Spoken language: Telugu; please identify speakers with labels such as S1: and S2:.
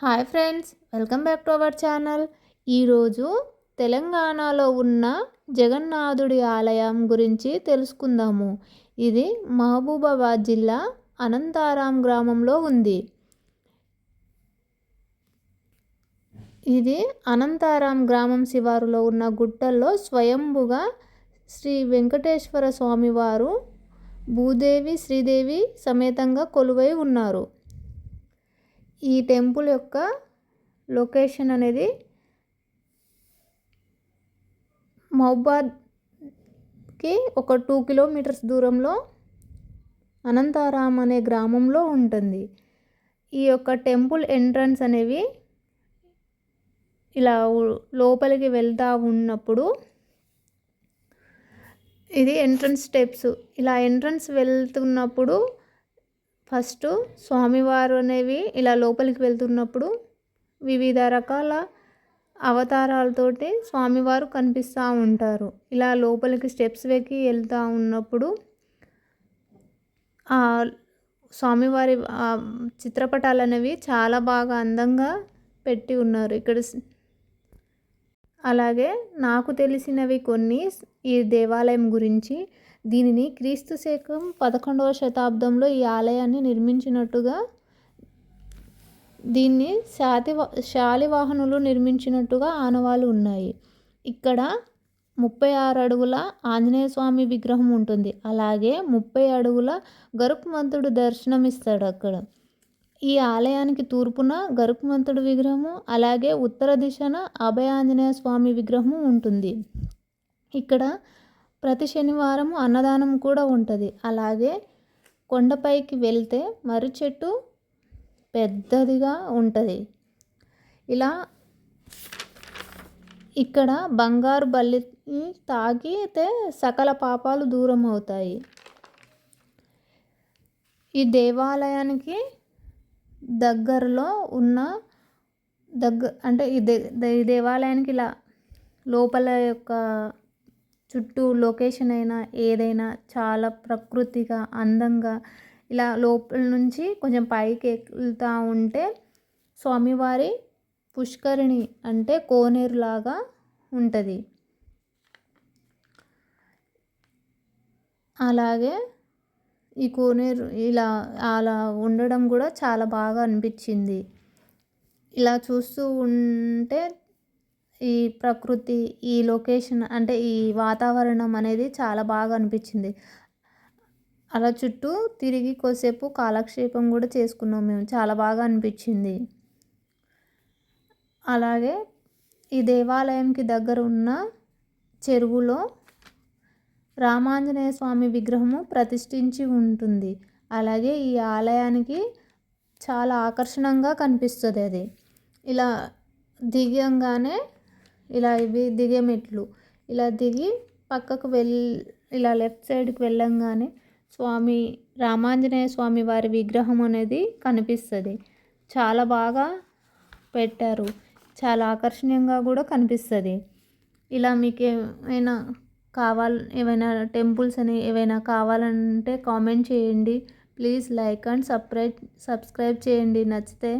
S1: Hi friends welcome back to our channel. ఈరోజు తెలంగాణలో ఉన్న జగన్నాథుడి ఆలయం గురించి తెలుసుకుందాము. ఇది మహబూబాబాద్ జిల్లా అనంతారాం గ్రామంలో ఉంది. ఇది అనంతారాం గ్రామం శివారులో ఉన్న గుట్టల్లో స్వయంభుగా శ్రీ వెంకటేశ్వర స్వామివారు భూదేవి శ్రీదేవి సమేతంగా కొలువై ఉన్నారు. ఈ టెంపుల్ యొక్క లొకేషన్ అనేది మహబాద్కి ఒక టూ కిలోమీటర్స్ దూరంలో అనంతారాం అనే గ్రామంలో ఉంటుంది. ఈ యొక్క టెంపుల్ ఎంట్రన్స్ అనేవి ఇలా లోపలికి వెళ్తూ ఉన్నప్పుడు ఇది ఎంట్రన్స్ స్టెప్స్. ఇలా ఎంట్రన్స్ వెళ్తున్నప్పుడు ఫస్ట్ స్వామివారు అనేవి ఇలా లోపలికి వెళ్తున్నప్పుడు వివిధ రకాల అవతారాలతోటి స్వామివారు కనిపిస్తూ ఉంటారు. ఇలా లోపలికి స్టెప్స్ వెక్కి వెళ్తూ ఉన్నప్పుడు స్వామివారి చిత్రపటాలు అనేవి చాలా బాగా అందంగా పెట్టి ఉన్నారు. ఇక్కడ అలాగే నాకు తెలిసినవి కొన్ని ఈ దేవాలయం గురించి. దీనిని క్రీస్తు శకం పదకొండవ శతాబ్దంలో ఈ ఆలయాన్ని నిర్మించినట్టుగా దీన్ని శాతి శాలివాహనులు నిర్మించినట్టుగా ఆనవాళ్ళు ఉన్నాయి. ఇక్కడ ముప్పై ఆరు అడుగుల ఆంజనేయ స్వామి విగ్రహం ఉంటుంది. అలాగే ముప్పై అడుగుల గరుక్మంతుడు దర్శనమిస్తాడు అక్కడ. ఈ ఆలయానికి తూర్పున గరుకుమంతుడు విగ్రహము అలాగే ఉత్తర దిశన అభయ ఆంజనేయ స్వామి విగ్రహము ఉంటుంది. ఇక్కడ ప్రతి శనివారం అన్నదానం కూడా ఉంటుంది. అలాగే కొండపైకి వెళ్తే మర్రి చెట్టు పెద్దదిగా ఉంటుంది. ఇలా ఇక్కడ బంగారు బల్లి తాగితే సకల పాపాలు దూరం అవుతాయి ఈ దేవాలయానికి దగ్గరలో ఉన్న దగ్గ అంటే ఈ దే దేవాలయానికి ఇలా లోపల యొక్క చుట్టూ లొకేషన్ అయినా ఏదైనా చాలా ప్రకృతిగా అందంగా ఇలా లోపల నుంచి కొంచెం పైకి వెళ్తూ ఉంటే స్వామివారి పుష్కరిణి అంటే కోనేరులాగా ఉంటుంది. అలాగే ఈ కోనేరు ఇలా అలా ఉండడం కూడా చాలా బాగా అనిపించింది. ఇలా చూస్తూ ఉంటే ఈ ప్రకృతి ఈ లొకేషన్ అంటే ఈ వాతావరణం అనేది చాలా బాగా అనిపించింది. అలా చుట్టూ తిరిగి కొద్దిసేపు కాలక్షేపం కూడా చేసుకున్నాం మేము. చాలా బాగా అనిపించింది. అలాగే ఈ దేవాలయంకి దగ్గర ఉన్న చెరువులో రామాంజనేయ స్వామి విగ్రహము ప్రతిష్ఠించి ఉంటుంది. అలాగే ఈ ఆలయానికి చాలా ఆకర్షణంగా కనిపిస్తుంది అది. ఇలా దిగంగానే ఇలా ఇవి దిగే మెట్లు. ఇలా దిగి పక్కకు వెళ్ళి ఇలా లెఫ్ట్ సైడ్కి వెళ్ళంగానే స్వామి రామాంజనేయ స్వామి వారి విగ్రహం అనేది కనిపిస్తుంది. చాలా బాగా పెట్టారు. చాలా ఆకర్షణీయంగా కూడా కనిపిస్తుంది. ఇలా మీకు ఏమైనా కావాలి ఏమైనా టెంపుల్స్ అని ఏవైనా కావాలంటే కామెంట్ చేయండి. Please like and subscribe subscribe చేయండి. నచ్చితే